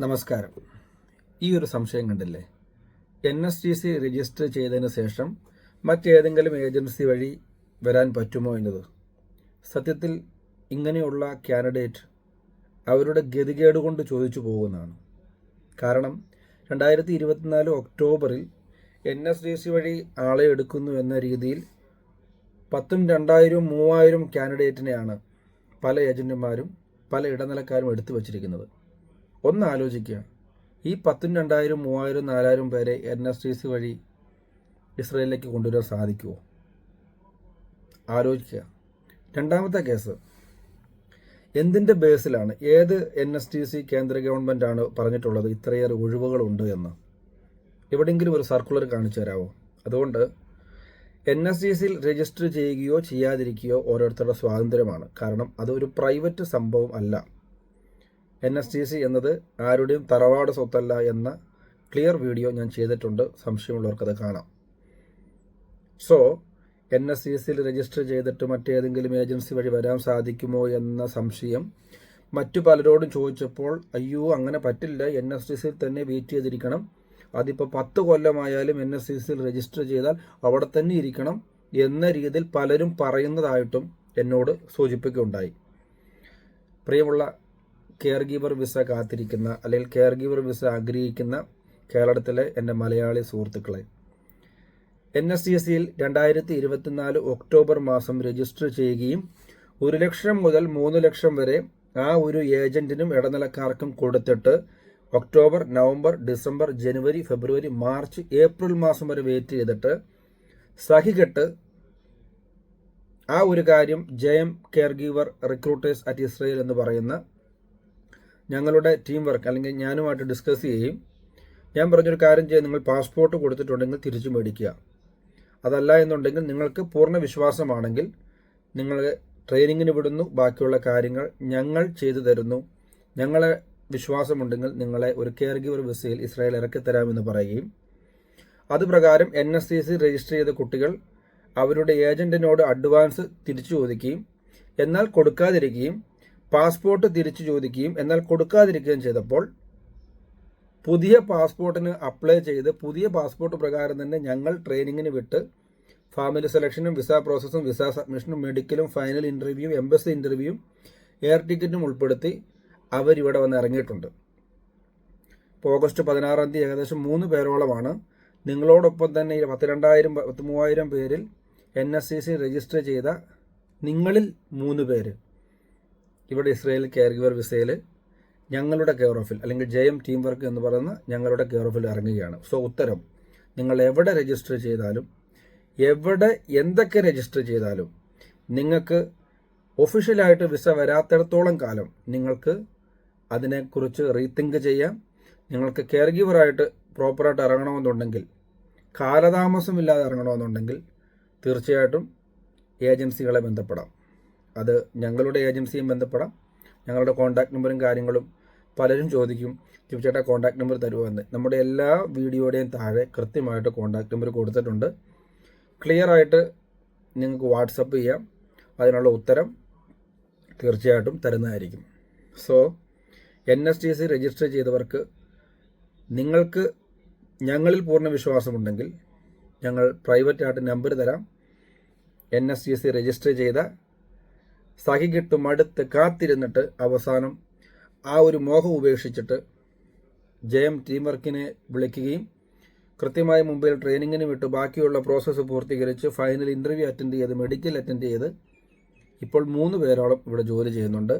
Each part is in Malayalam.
നമസ്കാരം. ഈ ഒരു സംശയം കണ്ടില്ലേ? N S T C register ചെയ്തതിന് ശേഷം മറ്റേതെങ്കിലും ഏജൻസി വഴി വരാൻ പറ്റുമോ എന്നത്? സത്യത്തിൽ ഇങ്ങനെയുള്ള കാൻഡിഡേറ്റ് അവരുടെ ഗതികേട് കൊണ്ട് ചോദിച്ചു പോകുന്നതാണ്. കാരണം രണ്ടായിരത്തി ഇരുപത്തിനാല് ഒക്ടോബറിൽ എൻ എസ് ഡി സി വഴി ആളെ എടുക്കുന്നു എന്ന രീതിയിൽ പത്തും രണ്ടായിരവും മൂവായിരം കാൻഡിഡേറ്റിനെയാണ് പല ഏജന്റുമാരും പല ഇടനിലക്കാരും എടുത്തു വച്ചിരിക്കുന്നത്. ഒന്ന് ആലോചിക്കുക ഈ പത്തും രണ്ടായിരം മൂവായിരം നാലായിരം പേരെ എൻ എസ് ടി സി വഴി ഇസ്രയേലിലേക്ക് കൊണ്ടുവരാൻ സാധിക്കുമോ ആലോചിക്കുക. രണ്ടാമത്തെ കേസ്. എന്തിന്റെ ബേസിലാണ് ഏത് എൻ എസ് ടി സി കേന്ദ്ര ഗവൺമെന്റാണ് പറഞ്ഞിട്ടുള്ളത് ഇത്രയേറെ ഒഴിവുകളുണ്ട് എന്ന്? എവിടെയെങ്കിലും ഒരു സർക്കുലർ കാണിച്ചു തരാമോ അതുകൊണ്ട് എൻ എസ് ഡി സിയിൽ രജിസ്റ്റർ ചെയ്യുകയോ ചെയ്യാതിരിക്കുകയോ ഓരോരുത്തരുടെ സ്വാതന്ത്ര്യമാണ്. കാരണം അതൊരു പ്രൈവറ്റ് സംഭവം അല്ല. എൻ എസ് ടി സി എന്നത് ആരുടെയും തറവാട് സ്വത്തല്ല എന്ന ക്ലിയർ വീഡിയോ ഞാൻ ചെയ്തിട്ടുണ്ട്. സംശയമുള്ളവർക്കത് കാണാം. സോ എൻ എസ് സി സിയിൽ രജിസ്റ്റർ ചെയ്തിട്ട് മറ്റേതെങ്കിലും ഏജൻസി വഴി വരാൻ സാധിക്കുമോ എന്ന സംശയം മറ്റു പലരോടും ചോദിച്ചപ്പോൾ അയ്യോ അങ്ങനെ പറ്റില്ല. എൻ എസ് ടി സിയിൽ തന്നെ വെയിറ്റ് ചെയ്തിരിക്കണം. അതിപ്പോൾ പത്ത് കൊല്ലമായാലും എൻ എസ് സി സിയിൽ രജിസ്റ്റർ ചെയ്താൽ അവിടെ തന്നെ ഇരിക്കണം എന്ന രീതിയിൽ പലരും പറയുന്നതായിട്ടും എന്നോട് സൂചിപ്പിക്കുകയുണ്ടായി. പ്രിയമുള്ള കെയർ ഗീവർ വിസ കാത്തിരിക്കുന്ന അല്ലെങ്കിൽ കെയർ ഗീവർ വിസ ആഗ്രഹിക്കുന്ന കേരളത്തിലെ എന്റെ മലയാളി സുഹൃത്തുക്കളെ. എൻ എസ് സി എസ് സിയിൽ രണ്ടായിരത്തി ഇരുപത്തിനാല് ഒക്ടോബർ മാസം രജിസ്റ്റർ ചെയ്യുകയും ഒരു ലക്ഷം മുതൽ മൂന്ന് ലക്ഷം വരെ ആ ഒരു ഏജന്റിനും ഇടനിലക്കാർക്കും കൊടുത്തിട്ട് ഒക്ടോബർ നവംബർ ഡിസംബർ ജനുവരി ഫെബ്രുവരി മാർച്ച് ഏപ്രിൽ മാസം വരെ വെയിറ്റ് ചെയ്തിട്ട് സഹികെട്ട് ആ ഒരു കാര്യം ജയം care giver recruiters at Israel എന്ന് പറയുന്ന ഞങ്ങളുടെ ടീം വർക്ക് അല്ലെങ്കിൽ ഞാനുമായിട്ട് ഡിസ്കസ് ചെയ്യുകയും ഞാൻ പറഞ്ഞൊരു കാര്യം ചെയ്യാൻ നിങ്ങൾ പാസ്പോർട്ട് കൊടുത്തിട്ടുണ്ടെങ്കിൽ തിരിച്ചു മേടിക്കുക. അതല്ല എന്നുണ്ടെങ്കിൽ നിങ്ങൾക്ക് പൂർണ വിശ്വാസമാണെങ്കിൽ നിങ്ങൾ ട്രെയിനിങ്ങിന് വിടുന്നു. ബാക്കിയുള്ള കാര്യങ്ങൾ ഞങ്ങൾ ചെയ്തു തരുന്നു. ഞങ്ങളെ വിശ്വാസമുണ്ടെങ്കിൽ നിങ്ങളെ ഒരു കെയർ ഗിവർ വിസയിൽ ഇസ്രായേൽ ഇറക്കി തരാമെന്ന് പറയുകയും. അതുപ്രകാരം N S C C register ചെയ്ത കുട്ടികൾ അവരുടെ ഏജന്റിനോട് അഡ്വാൻസ് തിരിച്ചു ചോദിക്കുകയും. എന്നാൽ കൊടുക്കാതിരിക്കുകയും പാസ്പോർട്ട് തിരിച്ചു ചോദിക്കുകയും എന്നാൽ കൊടുക്കാതിരിക്കുകയും ചെയ്തപ്പോൾ പുതിയ പാസ്പോർട്ടിന് അപ്ലൈ ചെയ്ത് പുതിയ പാസ്പോർട്ട് പ്രകാരം തന്നെ ഞങ്ങൾ ട്രെയിനിങ്ങിന് വിട്ട് ഫാമിലി സെലക്ഷനും വിസ പ്രോസസ്സും വിസ സബ്മിഷനും മെഡിക്കലും ഫൈനൽ ഇന്റർവ്യൂവും എംബസി ഇന്റർവ്യൂവും എയർ ടിക്കറ്റും ഉൾപ്പെടുത്തി അവരിവിടെ വന്ന് ഇറങ്ങിയിട്ടുണ്ട്. ഇപ്പോൾ ഓഗസ്റ്റ് പതിനാറാം തീയതി ഏകദേശം മൂന്ന് പേരോളമാണ്. നിങ്ങളോടൊപ്പം തന്നെ പത്തിരണ്ടായിരം പത്ത് മൂവായിരം പേരിൽ N S C C register ചെയ്ത നിങ്ങളിൽ മൂന്ന് പേര്. ഇവിടെ ഇസ്രയേൽ കെയർ ഗിവർ വിസയിൽ ഞങ്ങളുടെ കെയർ ഓഫിൽ അല്ലെങ്കിൽ ജയം ടീം വർക്ക് എന്ന് പറയുന്ന ഞങ്ങളുടെ കെയർ ഓഫിൽ ഇറങ്ങുകയാണ്. സോ ഉത്തരം നിങ്ങൾ എവിടെ രജിസ്റ്റർ ചെയ്താലും എവിടെ എന്തൊക്കെ രജിസ്റ്റർ ചെയ്താലും നിങ്ങൾക്ക് ഒഫീഷ്യലായിട്ട് വിസ വരാത്തിടത്തോളം കാലം നിങ്ങൾക്ക് അതിനെക്കുറിച്ച് റീതിങ്ക് ചെയ്യാം. നിങ്ങൾക്ക് കെയർ ഗീവറായിട്ട് പ്രോപ്പറായിട്ട് ഇറങ്ങണമെന്നുണ്ടെങ്കിൽ കാലതാമസമില്ലാതെ ഇറങ്ങണമെന്നുണ്ടെങ്കിൽ തീർച്ചയായിട്ടും ഏജൻസികളെ ബന്ധപ്പെടാം. അത് ഞങ്ങളുടെ ഏജൻസിയും ബന്ധപ്പെടാം. ഞങ്ങളുടെ കോൺടാക്ട് നമ്പറും കാര്യങ്ങളും പലരും ചോദിക്കും ചേട്ടാ കോൺടാക്ട് നമ്പർ തരുമോ എന്ന് നമ്മുടെ എല്ലാ വീഡിയോയുടെയും താഴെ കൃത്യമായിട്ട് കോൺടാക്ട് നമ്പർ കൊടുത്തിട്ടുണ്ട്. ക്ലിയർ ആയിട്ട് നിങ്ങൾക്ക് വാട്സപ്പ് ചെയ്യാം. അതിനുള്ള ഉത്തരം തീർച്ചയായിട്ടും തരുന്നതായിരിക്കും. So N S T C register ചെയ്തവർക്ക് നിങ്ങൾക്ക് ഞങ്ങളിൽ പൂർണ വിശ്വാസമുണ്ടെങ്കിൽ ഞങ്ങൾ പ്രൈവറ്റായിട്ട് നമ്പർ തരാം. N S T C register ചെയ്ത സഹികിട്ട് മടുത്ത് കാത്തിരുന്നിട്ട് അവസാനം ആ ഒരു മോഹം ഉപേക്ഷിച്ചിട്ട് ജയം ടീം വർക്കിനെ വിളിക്കുകയും കൃത്യമായി മുമ്പിൽ ട്രെയിനിങ്ങിന് വിട്ട് ബാക്കിയുള്ള പ്രോസസ്സ് പൂർത്തീകരിച്ച് ഫൈനൽ ഇന്റർവ്യൂ അറ്റൻഡ് ചെയ്ത് മെഡിക്കൽ അറ്റൻഡ് ചെയ്ത് ഇപ്പോൾ മൂന്ന് പേരോളം ഇവിടെ ജോലി ചെയ്യുന്നുണ്ട്.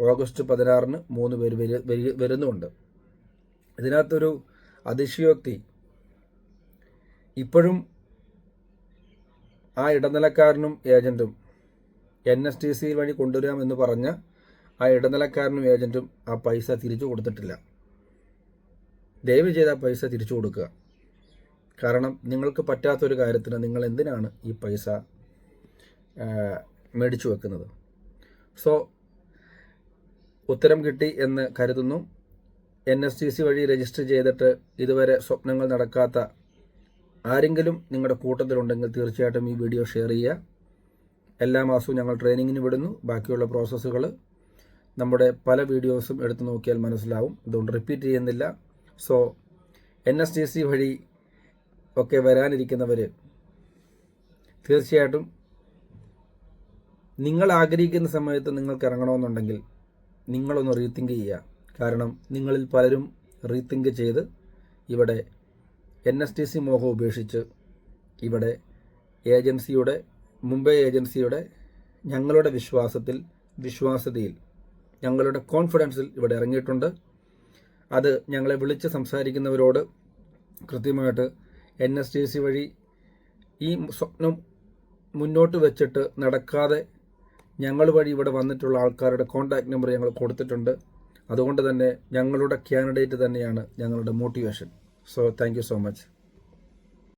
ഓഗസ്റ്റ് പതിനാറിന് മൂന്ന് പേര് വരുന്നുമുണ്ട് ഇതിനകത്തൊരു അതിശയോക്തി ഇപ്പോഴും ആ ഇടനിലക്കാരനും ഏജന്റും എൻ എസ് ടി സി വഴി കൊണ്ടുവരാമെന്ന് പറഞ്ഞ ആ ഇടനിലക്കാരനും ഏജന്റും ആ പൈസ തിരിച്ചു കൊടുത്തിട്ടില്ല. ദയവ് ചെയ്ത് ആ പൈസ തിരിച്ചു കൊടുക്കുക. കാരണം നിങ്ങൾക്ക് പറ്റാത്തൊരു കാര്യത്തിന് നിങ്ങൾ എന്തിനാണ് ഈ പൈസ മേടിച്ചു വെക്കുന്നത്? സോ ഉത്തരം കിട്ടി എന്ന് കരുതുന്നു. എൻ എസ് ടി സി വഴി രജിസ്റ്റർ ചെയ്തിട്ട് ഇതുവരെ സ്വപ്നങ്ങൾ നടക്കാത്ത ആരെങ്കിലും നിങ്ങളുടെ കൂട്ടത്തിലുണ്ടെങ്കിൽ തീർച്ചയായിട്ടും ഈ വീഡിയോ ഷെയർ ചെയ്യുക. എല്ലാ മാസവും ഞങ്ങൾ ട്രെയിനിങ്ങിന് വിടുന്നു. ബാക്കിയുള്ള പ്രോസസ്സുകൾ നമ്മുടെ പല വീഡിയോസും എടുത്തു നോക്കിയാൽ മനസ്സിലാവും. അതുകൊണ്ട് റിപ്പീറ്റ് ചെയ്യുന്നില്ല. So N S T C വഴി ഒക്കെ വരാനിരിക്കുന്നവർ തീർച്ചയായിട്ടും നിങ്ങൾ ആഗ്രഹിക്കുന്ന സമയത്ത് നിങ്ങൾക്ക് ഇറങ്ങണമെന്നുണ്ടെങ്കിൽ നിങ്ങളൊന്ന് റീത്തിങ്ക് ചെയ്യുക. കാരണം നിങ്ങളിൽ പലരും റീത്തിങ്ക് ചെയ്ത് ഇവിടെ എൻ എസ് ടി സി മോഹം ഉപേക്ഷിച്ച് ഇവിടെ ഏജൻസിയുടെ മുംബൈ ഏജൻസിയുടെ ഞങ്ങളുടെ വിശ്വാസത്തിൽ വിശ്വാസ്യതയിൽ ഞങ്ങളുടെ കോൺഫിഡൻസിൽ ഇവിടെ ഇറങ്ങിയിട്ടുണ്ട്. അത് ഞങ്ങളെ വിളിച്ച് സംസാരിക്കുന്നവരോട് കൃത്യമായിട്ട് എൻ എസ് ടി സി വഴി ഈ സ്വപ്നം മുന്നോട്ട് വെച്ചിട്ട് നടക്കാതെ ഞങ്ങൾ വഴി ഇവിടെ വന്നിട്ടുള്ള ആൾക്കാരുടെ കോൺടാക്ട് നമ്പർ ഞങ്ങൾ കൊടുത്തിട്ടുണ്ട്. അതുകൊണ്ട് തന്നെ ഞങ്ങളുടെ കാൻഡിഡേറ്റ് തന്നെയാണ് ഞങ്ങളുടെ motivation. So thank so much